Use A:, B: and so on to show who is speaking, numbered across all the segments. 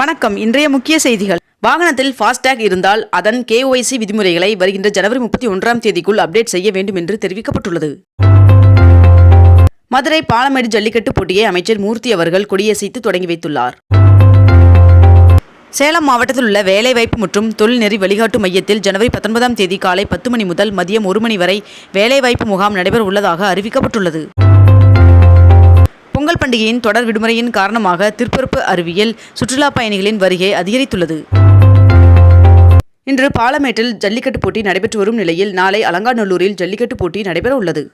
A: வணக்கம் இன்றைய முக்கிய செய்திகள் வாகனத்தில் ஃபாஸ்டேக் இருந்தால் அதன் கேஒய்சி விதிமுறைகளை வருகின்ற ஜனவரி முப்பத்தி ஒன்றாம் தேதிக்குள் அப்டேட் செய்ய வேண்டும் என்று தெரிவிக்கப்பட்டுள்ளது மதுரை பாலமேடு ஜல்லிக்கட்டு போட்டியை அமைச்சர் மூர்த்தி அவர்கள் கொடியசைத்து தொடங்கி வைத்துள்ளார் சேலம் மாவட்டத்தில் உள்ள வேலைவாய்ப்பு மற்றும் தொழில்நெறி வழிகாட்டு மையத்தில் ஜனவரி பத்தொன்பதாம் தேதி காலை பத்து மணி முதல் மதியம் ஒரு மணி வரை வேலைவாய்ப்பு முகாம் நடைபெற உள்ளதாக அறிவிக்கப்பட்டுள்ளது பொங்கல் பண்டிகையின் தொடர் விடுமுறையின் காரணமாக திருப்பரப்பு அருவியில் சுற்றுலா பயணிகளின் வருகை அதிகரித்துள்ளது இன்று பாலமேட்டில் ஜல்லிக்கட்டு போட்டி நடைபெற்று வரும் நிலையில் நாளை அலங்காநல்லூரில் ஜல்லிக்கட்டு போட்டி நடைபெற உள்ளது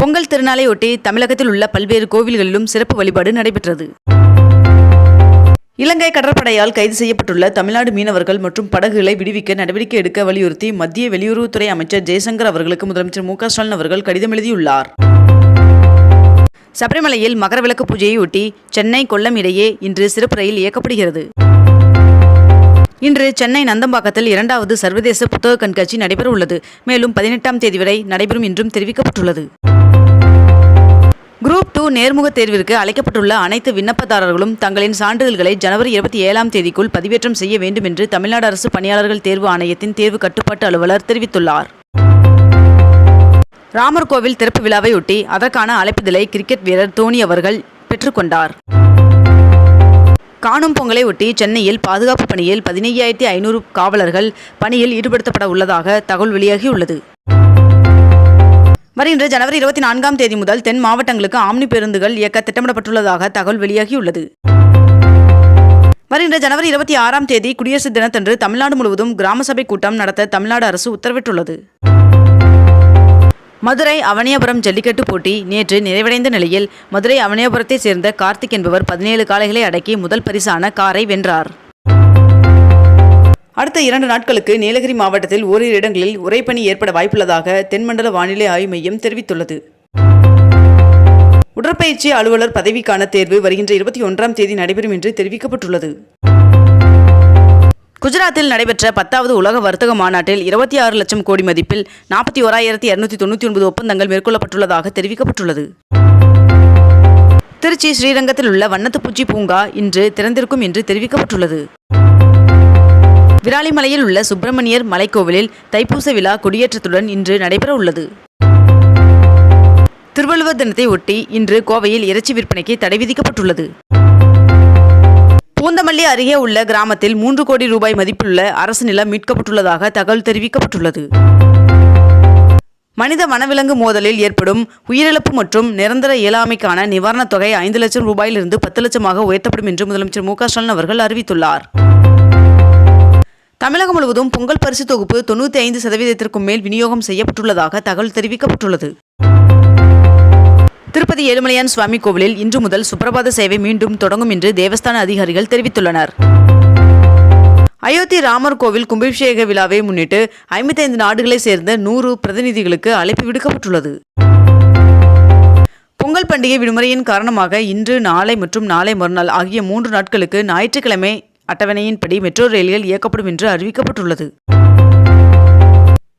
A: பொங்கல் திருநாளையொட்டி தமிழகத்தில் உள்ள பல்வேறு கோவில்களிலும் சிறப்பு வழிபாடு நடைபெற்றது இலங்கை கடற்படையால் கைது செய்யப்பட்டுள்ள தமிழ்நாடு மீனவர்கள் மற்றும் படகுகளை விடுவிக்க நடவடிக்கை எடுக்க வலியுறுத்தி மத்திய வெளியுறவுத்துறை அமைச்சர் ஜெய்சங்கர் அவர்களுக்கு முதலமைச்சர் மு ஸ்டாலின் அவர்கள் கடிதம் எழுதியுள்ளார் சபரிமலையில் மகரவிளக்கு பூஜையையொட்டி சென்னை கொல்லம் இடையே இன்று சிறப்பு ரயில் இயக்கப்படுகிறது இன்று சென்னை நந்தம்பாக்கத்தில் இரண்டாவது சர்வதேச புத்தக கண்காட்சி நடைபெற உள்ளது மேலும் பதினெட்டாம் தேதி வரை நடைபெறும் என்றும் தெரிவிக்கப்பட்டுள்ளது குரூப் டூ நேர்முக தேர்விற்கு அழைக்கப்பட்டுள்ள அனைத்து விண்ணப்பதாரர்களும் தங்களின் சான்றிதழ்களை ஜனவரி இருபத்தி ஏழாம் தேதிக்குள் பதிவேற்றம் செய்ய வேண்டும் என்று தமிழ்நாடு அரசு பணியாளர்கள் தேர்வு ஆணையத்தின் தேர்வு கட்டுப்பாட்டு அலுவலர் தெரிவித்துள்ளார் ராமர் கோவில் திறப்பு விழாவையொட்டி அதற்கான அழைப்புதலை கிரிக்கெட் வீரர் தோனி அவர்கள் பெற்றுக்கொண்டார் காணும் பொங்கலை ஒட்டி சென்னையில் பாதுகாப்பு பணியில் பதினையாயிரத்தி ஐநூறு காவலர்கள் பணியில் ஈடுபடுத்தப்பட உள்ளதாக தகவல் வெளியாகியுள்ளது வருகின்ற ஜனவரி இருபத்தி நான்காம் தேதி முதல் தென் மாவட்டங்களுக்கு ஆம்னி பேருந்துகள் இயக்க திட்டமிடப்பட்டுள்ளதாக தகவல் வெளியாகியுள்ளது வருகின்ற ஜனவரி இருபத்தி ஆறாம் தேதி குடியரசு தினத்தன்று தமிழ்நாடு முழுவதும் கிராம சபை கூட்டம் நடத்த தமிழ்நாடு அரசு உத்தரவிட்டுள்ளது மதுரை அவனியபுரம் ஜல்லிக்கட்டு போட்டி நேற்று நிறைவடைந்த நிலையில் மதுரை அவனியபுரத்தைச் சேர்ந்த கார்த்திக் என்பவர் பதினேழு காலைகளை அடக்கி முதல் பரிசான காரை வென்றார் அடுத்த இரண்டு நாட்களுக்கு நீலகிரி மாவட்டத்தில் ஓரிரு இடங்களில் உரைப்பணி ஏற்பட வாய்ப்புள்ளதாக தென்மண்டல வானிலை ஆய்வு மையம் தெரிவித்துள்ளது உடற்பயிற்சி அலுவலர் பதவிக்கான தேர்வு வருகின்ற இருபத்தி ஒன்றாம் தேதி நடைபெறும் என்று தெரிவிக்கப்பட்டுள்ளது குஜராத்தில் நடைபெற்ற பத்தாவது உலக வர்த்தக மாநாட்டில் இருபத்தி ஆறு லட்சம் கோடி மதிப்பில் நாற்பத்தி ஓராயிரத்தி இருநூத்தி தொண்ணூற்றி ஒன்பது ஒப்பந்தங்கள் மேற்கொள்ளப்பட்டுள்ளதாக தெரிவிக்கப்பட்டுள்ளது திருச்சி ஸ்ரீரங்கத்தில் உள்ள வண்ணத்துப்பூச்சி பூங்கா இன்று திறந்திருக்கும் என்று தெரிவிக்கப்பட்டுள்ளது விராலிமலையில் உள்ள சுப்பிரமணியர் மலைக்கோவிலில் தைப்பூச விழா கொடியேற்றத்துடன் இன்று நடைபெற உள்ளது திருவள்ளுவர் தினத்தை ஒட்டி இன்று கோவையில் இறைச்சி விற்பனைக்கு தடை விதிக்கப்பட்டுள்ளது பூந்தமல்லி அருகே உள்ள கிராமத்தில் மூன்று கோடி ரூபாய் மதிப்புள்ள அரசு நிலம் மீட்கப்பட்டுள்ளதாக தகவல் தெரிவிக்கப்பட்டுள்ளது மனித வனவிலங்கு மோதலில் ஏற்படும் உயிரிழப்பு மற்றும் நிரந்தர இயலாமைக்கான நிவாரணத் தொகை ஐந்து லட்சம் ரூபாயிலிருந்து பத்து லட்சமாக உயர்த்தப்படும் என்று முதலமைச்சர் மு ஸ்டாலின் அவர்கள் அறிவித்துள்ளார் தமிழகம் முழுவதும் பொங்கல் பரிசு தொகுப்பு தொண்ணூற்றி ஐந்து சதவீதத்திற்கும் மேல் விநியோகம் செய்யப்பட்டுள்ளதாக தகவல் தெரிவிக்கப்பட்டுள்ளது ஏழுமலையான் சுவாமி கோவிலில் இன்று முதல் சுப்பிரபாத சேவை மீண்டும் தொடங்கும் என்று தேவஸ்தான அதிகாரிகள் தெரிவித்துள்ளனர் அயோத்தி ராமர் கோவில் கும்பாபிஷேக விழாவை முன்னிட்டு ஐம்பத்தைந்து நாடுகளை சேர்ந்த நூறு பிரதிநிதிகளுக்கு அழைப்பு விடுக்கப்பட்டுள்ளது பொங்கல் பண்டிகை விடுமுறையின் காரணமாக இன்று நாளை மற்றும் நாளை மறுநாள் ஆகிய மூன்று நாட்களுக்கு ஞாயிற்றுக்கிழமை அட்டவணையின்படி மெட்ரோ ரயில்கள் இயக்கப்படும் என்று அறிவிக்கப்பட்டுள்ளது